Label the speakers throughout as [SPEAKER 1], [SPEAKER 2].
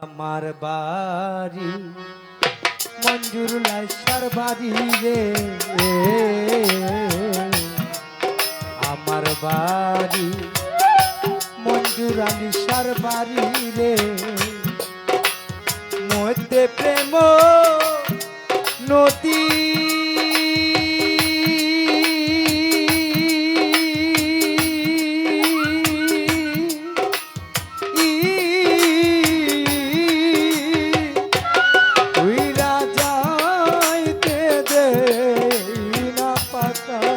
[SPEAKER 1] আমার বাড়ি। মঞ্জুর লাইসার বাড়ি রে। আমার বাড়ি। মঞ্জুর আলিসার বাড়ি রে। মধ্যে প্রেম So.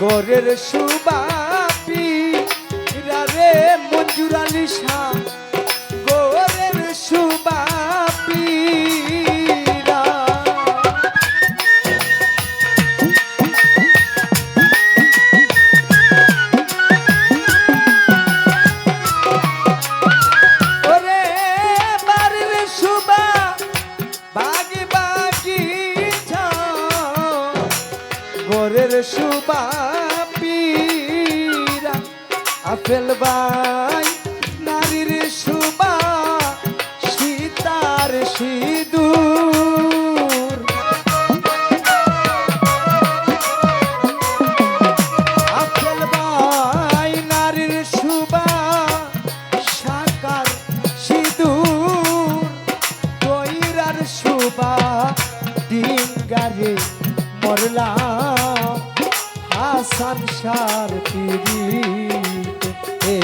[SPEAKER 1] গরের সুবাপি রে মঞ্জুর আলী সিঁদুর আপেল বাই নারীর সুবা সাকার সিঁদুর। তৈরার সুবা ডিঙ্গারে মরলাম হাসান সার পিড়ি এ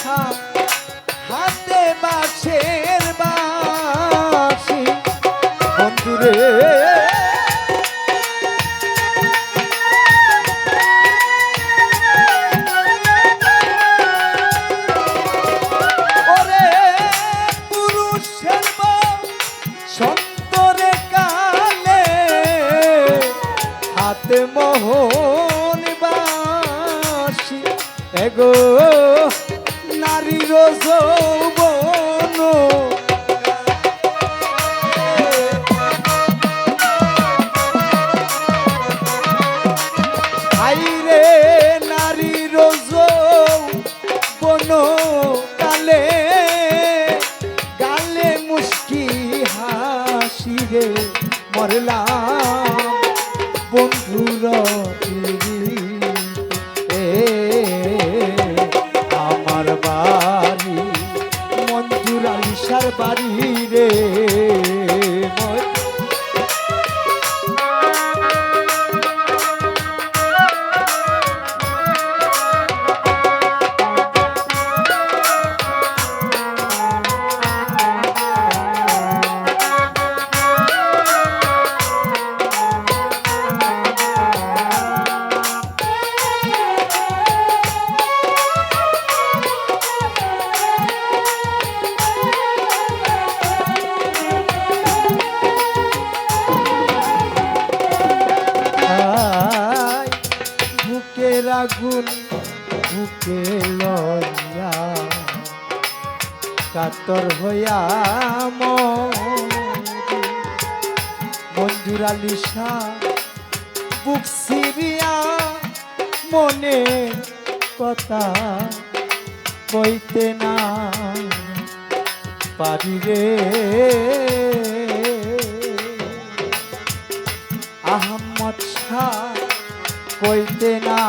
[SPEAKER 1] শাহ হাতে বাসের বাসি। বন্ধুরে মোহন বাসি। এগো যৌবন। আইরে নারীর যৌবন কালে গালে মুস্কি হাসি রে মরলাম আগুন বুকে লইয়া কাতর হইয়া। মঞ্জুর আলী বুক সিরিয়া মনে কথা কইতে না পারি রে আহমদ শাহ কইতে না।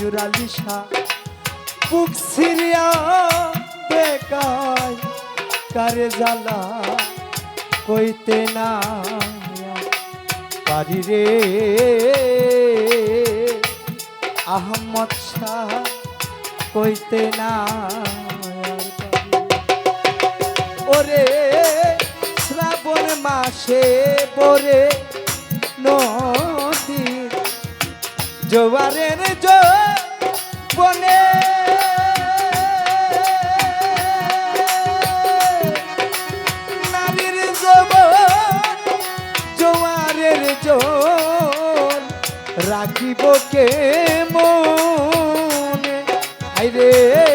[SPEAKER 1] মঞ্জুর আলী বুক সিরিয়া বেকায়, কারে জ্বালা কইতে না পারি রে, আহমদ শাহ কইতে না। ওরে শ্রাবণ মাসে পরে নদী, জোয়ারের বনে নারীর জবন জোয়ারের জল রাখিব কে মনে আইরে